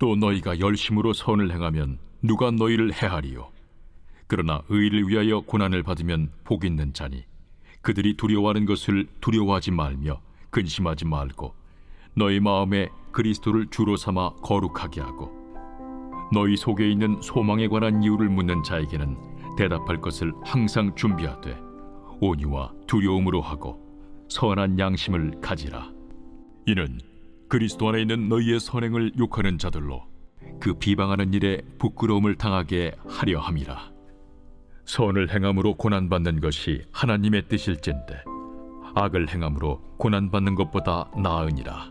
또 너희가 열심으로 선을 행하면 누가 너희를 해하리요? 그러나 의를 위하여 고난을 받으면 복 있는 자니 그들이 두려워하는 것을 두려워하지 말며 근심하지 말고 너희 마음에 그리스도를 주로 삼아 거룩하게 하고 너희 속에 있는 소망에 관한 이유를 묻는 자에게는 대답할 것을 항상 준비하되 온유와 두려움으로 하고 선한 양심을 가지라. 이는 그리스도 안에 있는 너희의 선행을 욕하는 자들로 그 비방하는 일에 부끄러움을 당하게 하려 함이라. 선을 행함으로 고난받는 것이 하나님의 뜻일진데 악을 행함으로 고난받는 것보다 나으니라.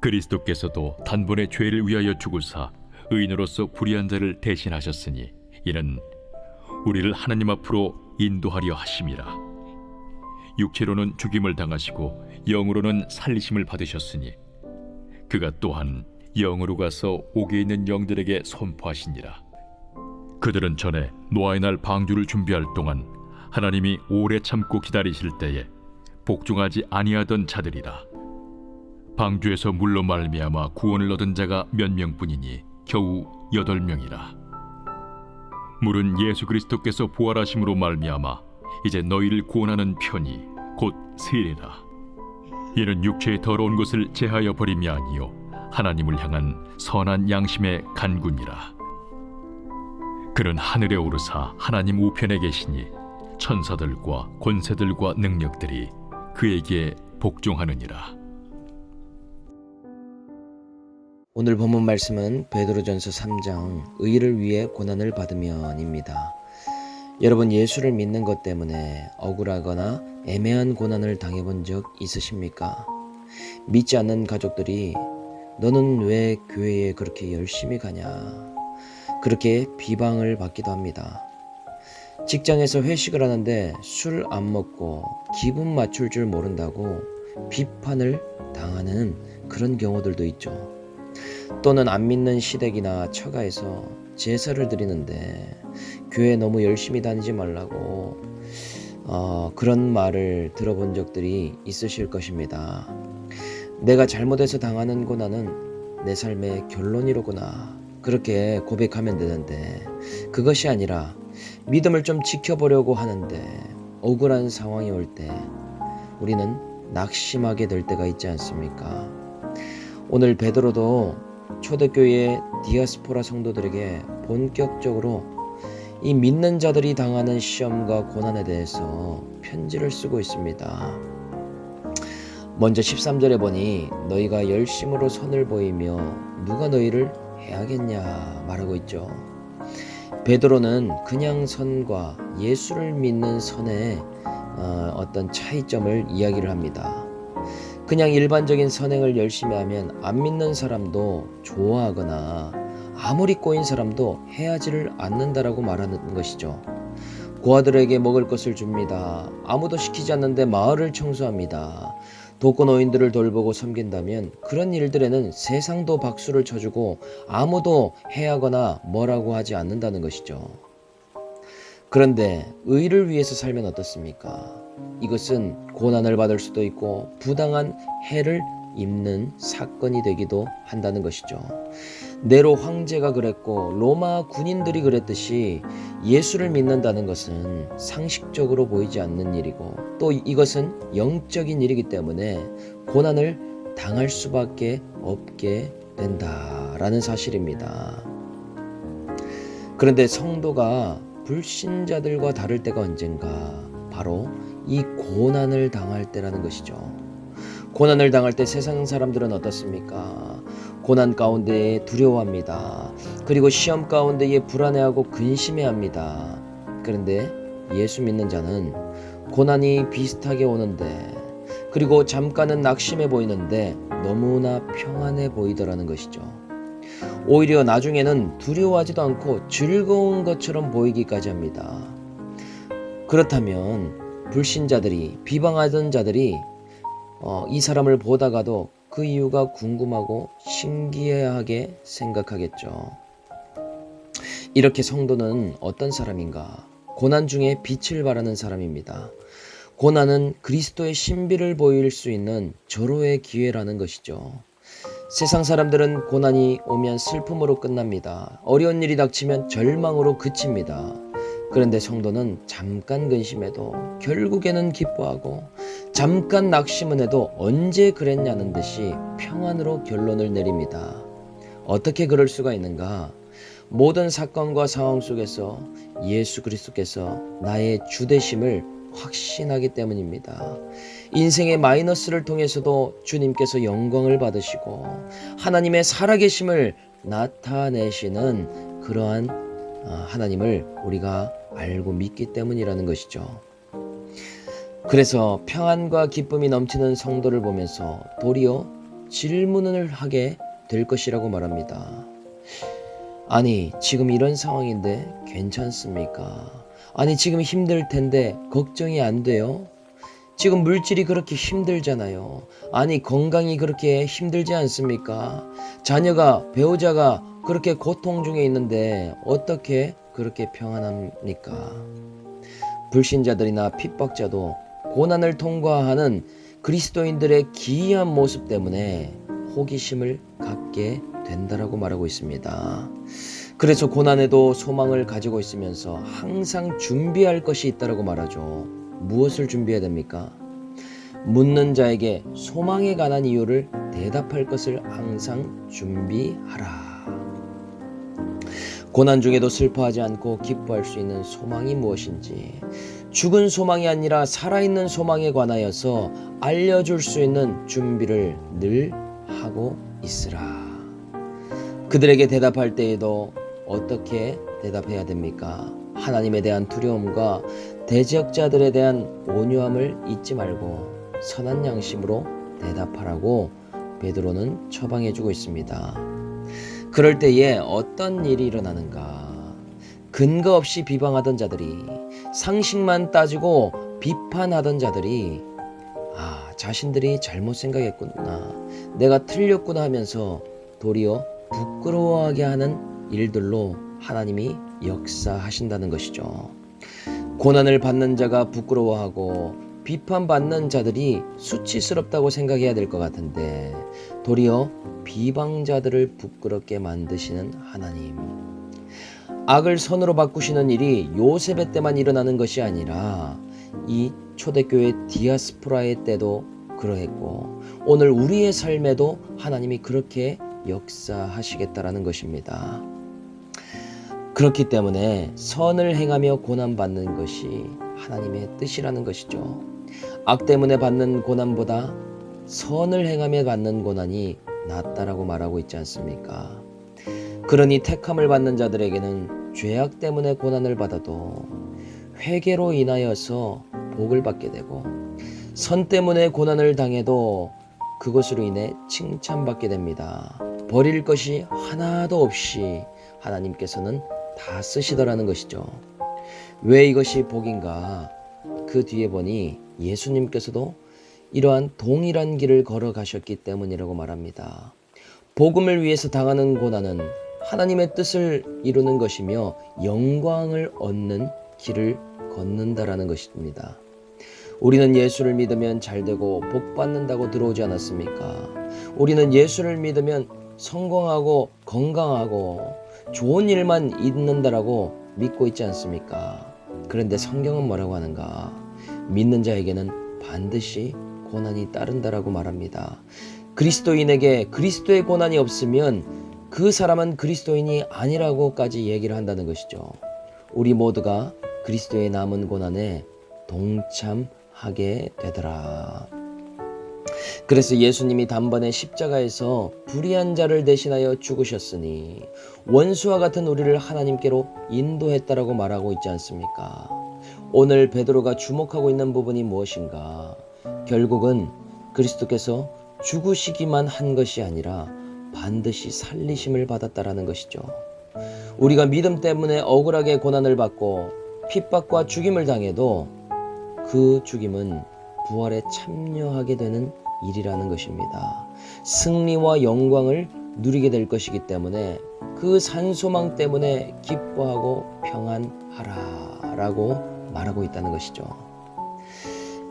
그리스도께서도 단번에 죄를 위하여 죽으사 의인으로서 불의한 자를 대신하셨으니 이는 우리를 하나님 앞으로 인도하려 하심이라. 육체로는 죽임을 당하시고 영으로는 살리심을 받으셨으니 그가 또한 영으로 가서 옥에 있는 영들에게 선포하시니라. 그들은 전에 노아의 날 방주를 준비할 동안 하나님이 오래 참고 기다리실 때에 복종하지 아니하던 자들이라. 방주에서 물로 말미암아 구원을 얻은 자가 몇 명뿐이니 겨우 여덟 명이라. 물은 예수 그리스도께서 부활하심으로 말미암아 이제 너희를 구원하는 편이 곧 세례라 이는 육체의 더러운 것을 제하여 버림이 아니요 하나님을 향한 선한 양심의 간군이라 그는 하늘에 오르사 하나님 우편에 계시니 천사들과 권세들과 능력들이 그에게 복종하느니라 오늘 본문 말씀은 베드로전서 3장 의를 위해 고난을 받으면입니다. 여러분 예수를 믿는 것 때문에 억울하거나 애매한 고난을 당해본 적 있으십니까? 믿지 않는 가족들이 너는 왜 교회에 그렇게 열심히 가냐? 그렇게 비방을 받기도 합니다. 직장에서 회식을 하는데 술 안 먹고 기분 맞출 줄 모른다고 비판을 당하는 그런 경우들도 있죠. 또는 안 믿는 시댁이나 처가에서 제사를 드리는데 교회 너무 열심히 다니지 말라고 어, 그런 말을 들어본 적들이 있으실 것입니다. 내가 잘못해서 당하는 고난은 내 삶의 결론이로구나. 그렇게 고백하면 되는데 그것이 아니라 믿음을 좀 지켜보려고 하는데 억울한 상황이 올 때 우리는 낙심하게 될 때가 있지 않습니까? 오늘 베드로도 초대교회 디아스포라 성도들에게 본격적으로 이 믿는 자들이 당하는 시험과 고난에 대해서 편지를 쓰고 있습니다. 먼저 13절에 보니 너희가 열심으로 선을 보이며 누가 너희를 해야겠냐 말하고 있죠. 베드로는 그냥 선과 예수를 믿는 선의 어, 어떤 차이점을 이야기를 합니다. 그냥 일반적인 선행을 열심히 하면 안 믿는 사람도 좋아하거나 아무리 꼬인 사람도 해하지를 않는다라고 말하는 것이죠. 고아들에게 먹을 것을 줍니다. 아무도 시키지 않는데 마을을 청소합니다. 독거노인들을 돌보고 섬긴다면 그런 일들에는 세상도 박수를 쳐주고 아무도 해하거나 뭐라고 하지 않는다는 것이죠. 그런데 의를 위해서 살면 어떻습니까? 이것은 고난을 받을 수도 있고 부당한 해를 입는 사건이 되기도 한다는 것이죠. 네로 황제가 그랬고 로마 군인들이 그랬듯이 예수를 믿는다는 것은 상식적으로 보이지 않는 일이고 또 이것은 영적인 일이기 때문에 고난을 당할 수밖에 없게 된다라는 사실입니다. 그런데 성도가 불신자들과 다를 때가 언젠가 바로 이 고난을 당할 때라는 것이죠. 고난을 당할 때 세상 사람들은 어떻습니까? 고난 가운데에 두려워합니다. 그리고 시험 가운데에 불안해하고 근심해합니다. 그런데 예수 믿는 자는 고난이 비슷하게 오는데 그리고 잠깐은 낙심해 보이는데 너무나 평안해 보이더라는 것이죠. 오히려 나중에는 두려워하지도 않고 즐거운 것처럼 보이기까지 합니다. 그렇다면 불신자들이 비방하던 자들이 어, 이 사람을 보다가도 그 이유가 궁금하고 신기해하게 생각하겠죠. 이렇게 성도는 어떤 사람인가? 고난 중에 빛을 발하는 사람입니다. 고난은 그리스도의 신비를 보일 수 있는 절호의 기회라는 것이죠. 세상 사람들은 고난이 오면 슬픔으로 끝납니다. 어려운 일이 닥치면 절망으로 그칩니다. 그런데 성도는 잠깐 근심해도 결국에는 기뻐하고 잠깐 낙심은 해도 언제 그랬냐는 듯이 평안으로 결론을 내립니다. 어떻게 그럴 수가 있는가? 모든 사건과 상황 속에서 예수 그리스도께서 나의 주되심을 확신하기 때문입니다. 인생의 마이너스를 통해서도 주님께서 영광을 받으시고 하나님의 살아계심을 나타내시는 그러한 아, 하나님을 우리가 알고 믿기 때문이라는 것이죠. 그래서 평안과 기쁨이 넘치는 성도를 보면서 도리어 질문을 하게 될 것이라고 말합니다. 아니, 지금 이런 상황인데 괜찮습니까? 아니, 지금 힘들 텐데 걱정이 안 돼요? 지금 물질이 그렇게 힘들잖아요. 아니, 건강이 그렇게 힘들지 않습니까? 자녀가, 배우자가 그렇게 고통 중에 있는데 어떻게 그렇게 평안합니까? 불신자들이나 핍박자도 고난을 통과하는 그리스도인들의 기이한 모습 때문에 호기심을 갖게 된다라고 말하고 있습니다. 그래서 고난에도 소망을 가지고 있으면서 항상 준비할 것이 있다라고 말하죠. 무엇을 준비해야 됩니까? 묻는 자에게 소망에 관한 이유를 대답할 것을 항상 준비하라. 고난 중에도 슬퍼하지 않고 기뻐할 수 있는 소망이 무엇인지, 죽은 소망이 아니라 살아있는 소망에 관하여서 알려줄 수 있는 준비를 늘 하고 있으라. 그들에게 대답할 때에도 어떻게 대답해야 됩니까? 하나님에 대한 두려움과 대적자들에 대한 온유함을 잊지 말고 선한 양심으로 대답하라고 베드로는 처방해 주고 있습니다. 그럴 때에 어떤 일이 일어나는가? 근거 없이 비방하던 자들이 상식만 따지고 비판하던 자들이 아, 자신들이 잘못 생각했구나. 내가 틀렸구나 하면서 도리어 부끄러워하게 하는 일들로 하나님이 역사하신다는 것이죠. 고난을 받는 자가 부끄러워하고 비판받는 자들이 수치스럽다고 생각해야 될 것 같은데 도리어 비방자들을 부끄럽게 만드시는 하나님. 악을 선으로 바꾸시는 일이 요셉의 때만 일어나는 것이 아니라 이 초대교회 디아스포라의 때도 그러했고 오늘 우리의 삶에도 하나님이 그렇게 역사하시겠다라는 것입니다. 그렇기 때문에 선을 행하며 고난받는 것이 하나님의 뜻이라는 것이죠. 악 때문에 받는 고난보다 선을 행하며 받는 고난이 낫다라고 말하고 있지 않습니까? 그러니 택함을 받는 자들에게는 죄악 때문에 고난을 받아도 회개로 인하여서 복을 받게 되고 선 때문에 고난을 당해도 그것으로 인해 칭찬받게 됩니다. 버릴 것이 하나도 없이 하나님께서는 다 쓰시더라는 것이죠. 왜 이것이 복인가? 그 뒤에 보니 예수님께서도 이러한 동일한 길을 걸어가셨기 때문이라고 말합니다. 복음을 위해서 당하는 고난은 하나님의 뜻을 이루는 것이며 영광을 얻는 길을 걷는다라는 것입니다. 우리는 예수를 믿으면 잘 되고 복 받는다고 들어오지 않았습니까? 우리는 예수를 믿으면 성공하고 건강하고 좋은 일만 있는다라고 믿고 있지 않습니까? 그런데 성경은 뭐라고 하는가? 믿는 자에게는 반드시 고난이 따른다라고 말합니다. 그리스도인에게 그리스도의 고난이 없으면 그 사람은 그리스도인이 아니라고까지 얘기를 한다는 것이죠. 우리 모두가 그리스도의 남은 고난에 동참하게 되더라. 그래서 예수님이 단번에 십자가에서 불의한 자를 대신하여 죽으셨으니 원수와 같은 우리를 하나님께로 인도했다라고 말하고 있지 않습니까? 오늘 베드로가 주목하고 있는 부분이 무엇인가? 결국은 그리스도께서 죽으시기만 한 것이 아니라 반드시 살리심을 받았다라는 것이죠. 우리가 믿음 때문에 억울하게 고난을 받고 핍박과 죽임을 당해도 그 죽임은 부활에 참여하게 되는 일이라는 것입니다. 승리와 영광을 누리게 될 것이기 때문에 그 산소망 때문에 기뻐하고 평안하라 라고 말하고 있다는 것이죠.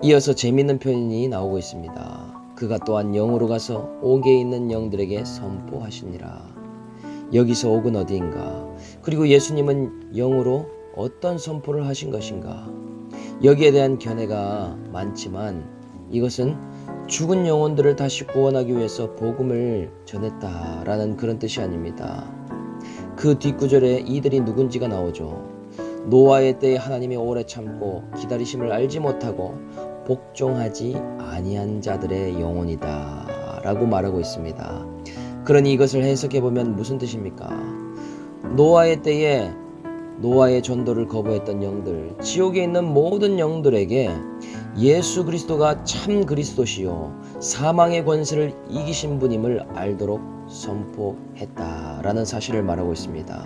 이어서 재밌는 표현이 나오고 있습니다. 그가 또한 영으로 가서 옥에 있는 영들에게 선포하시니라. 여기서 옥은 어디인가? 그리고 예수님은 영으로 어떤 선포를 하신 것인가? 여기에 대한 견해가 많지만 이것은 죽은 영혼들을 다시 구원하기 위해서 복음을 전했다라는 그런 뜻이 아닙니다. 그 뒷구절에 이들이 누군지가 나오죠. 노아의 때에 하나님이 오래 참고 기다리심을 알지 못하고 복종하지 아니한 자들의 영혼이다 라고 말하고 있습니다. 그러니 이것을 해석해 보면 무슨 뜻입니까? 노아의 때에 노아의 전도를 거부했던 영들, 지옥에 있는 모든 영들에게 예수 그리스도가 참 그리스도시요 사망의 권세를 이기신 분임을 알도록 선포했다라는 사실을 말하고 있습니다.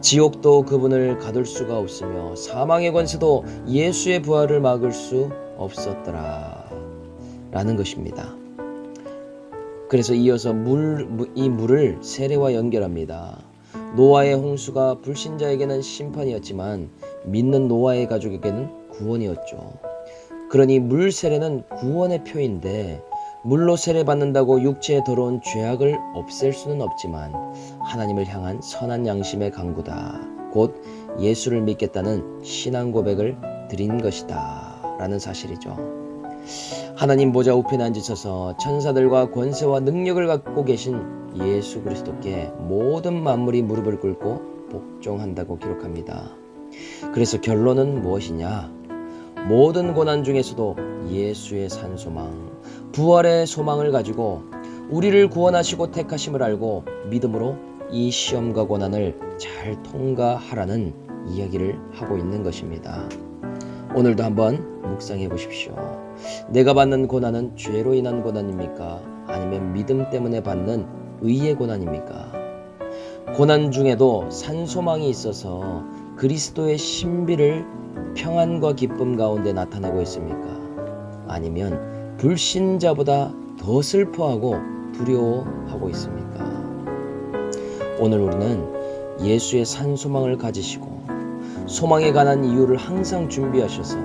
지옥도 그분을 가둘 수가 없으며 사망의 권세도 예수의 부활을 막을 수 없었더라 라는 것입니다. 그래서 이어서 물, 이 물을 세례와 연결합니다. 노아의 홍수가 불신자에게는 심판이었지만 믿는 노아의 가족에게는 구원이었죠. 그러니 물 세례는 구원의 표인데 물로 세례 받는다고 육체의 더러운 죄악을 없앨 수는 없지만 하나님을 향한 선한 양심의 강구다. 곧 예수를 믿겠다는 신앙 고백을 드린 것이다. 라는 사실이죠. 하나님 보좌 우편에 앉으셔서 천사들과 권세와 능력을 갖고 계신 예수 그리스도께 모든 만물이 무릎을 꿇고 복종한다고 기록합니다. 그래서 결론은 무엇이냐? 모든 고난 중에서도 예수의 산소망, 부활의 소망을 가지고 우리를 구원하시고 택하심을 알고 믿음으로 이 시험과 고난을 잘 통과하라는 이야기를 하고 있는 것입니다. 오늘도 한번 묵상해 보십시오. 내가 받는 고난은 죄로 인한 고난입니까? 아니면 믿음 때문에 받는 의의 고난입니까? 고난 중에도 산소망이 있어서 그리스도의 신비를 평안과 기쁨 가운데 나타내고 있습니까? 아니면 불신자보다 더 슬퍼하고 두려워하고 있습니까? 오늘 우리는 예수의 산소망을 가지시고 소망에 관한 이유를 항상 준비하셔서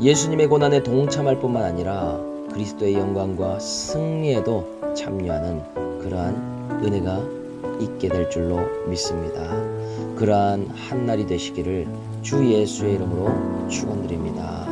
예수님의 고난에 동참할 뿐만 아니라 그리스도의 영광과 승리에도 참여하는 그러한 은혜가 있게 될 줄로 믿습니다. 그러한 한 날이 되시기를 주 예수의 이름으로 축원드립니다.